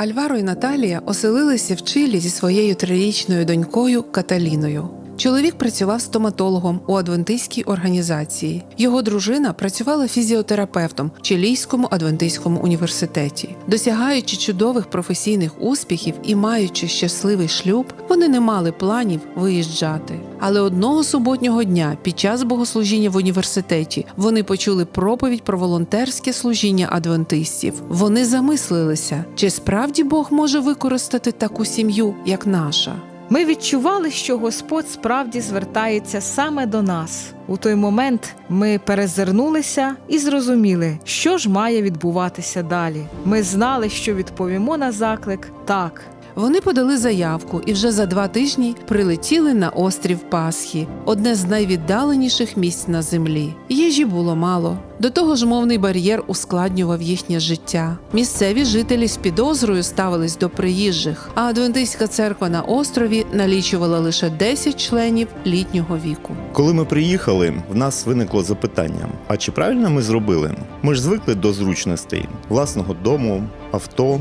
Альваро і Наталія оселилися в Чилі зі своєю трирічною донькою Каталіною. Чоловік працював стоматологом у адвентистській організації. Його дружина працювала фізіотерапевтом в Чилійському адвентистському університеті. Досягаючи чудових професійних успіхів і маючи щасливий шлюб, вони не мали планів виїжджати. Але одного суботнього дня, під час богослужіння в університеті, вони почули проповідь про волонтерське служіння адвентистів. Вони замислилися, чи справді Бог може використати таку сім'ю, як наша. Ми відчували, що Господь справді звертається саме до нас. У той момент ми перезирнулися і зрозуміли, що ж має відбуватися далі. Ми знали, що відповімо на заклик так. Вони подали заявку і вже за два тижні прилетіли на острів Пасхі, одне з найвіддаленіших місць на землі. Їжі було мало. До того ж, мовний бар'єр ускладнював їхнє життя. Місцеві жителі з підозрою ставились до приїжджих, а адвентистська церква на острові налічувала лише 10 членів літнього віку. Коли ми приїхали, в нас виникло запитання: а чи правильно ми зробили? Ми ж звикли до зручностей власного дому, авто,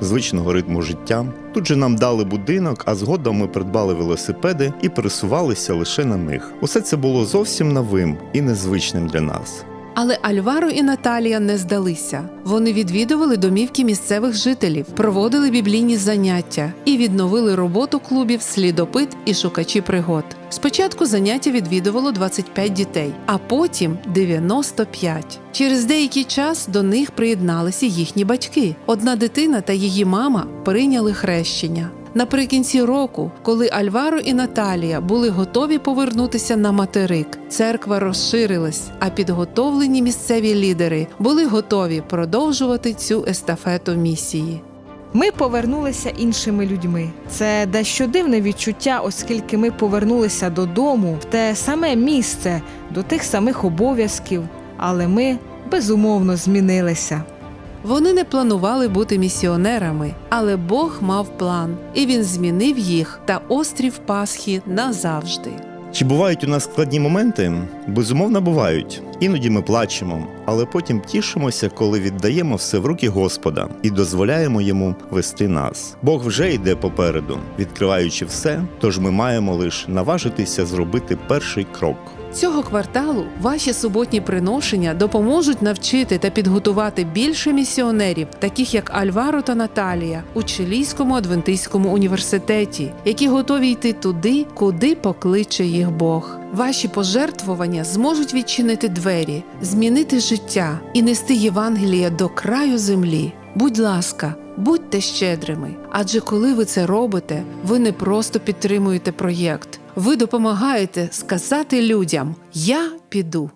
звичного ритму життя. Тут же нам дали будинок, а згодом ми придбали велосипеди і пересувалися лише на них. Усе це було зовсім новим і незвичним для нас. Але Альваро і Наталія не здалися. Вони відвідували домівки місцевих жителів, проводили біблійні заняття і відновили роботу клубів слідопит і шукачі пригод. Спочатку заняття відвідувало 25 дітей, а потім 95. Через деякий час до них приєдналися їхні батьки. Одна дитина та її мама прийняли хрещення. Наприкінці року, коли Альваро і Наталія були готові повернутися на материк, церква розширилась, а підготовлені місцеві лідери були готові продовжувати цю естафету місії. Ми повернулися іншими людьми. Це дещо дивне відчуття, оскільки ми повернулися додому в те саме місце, до тих самих обов'язків, але ми безумовно змінилися. Вони не планували бути місіонерами, але Бог мав план, і він змінив їх та острів Пасхи назавжди. Чи бувають у нас складні моменти? Безумовно, бувають. Іноді ми плачемо, але потім тішимося, коли віддаємо все в руки Господа і дозволяємо йому вести нас. Бог вже йде попереду, відкриваючи все, тож ми маємо лише наважитися зробити перший крок. Цього кварталу ваші суботні приношення допоможуть навчити та підготувати більше місіонерів, таких як Альваро та Наталія, у Чилійському адвентистському університеті, які готові йти туди, куди покличе їх Бог. Ваші пожертвування зможуть відчинити двері, змінити життя і нести Євангеліє до краю землі. Будь ласка, будьте щедрими, адже коли ви це робите, ви не просто підтримуєте проєкт. Ви допомагаєте сказати людям: Я піду.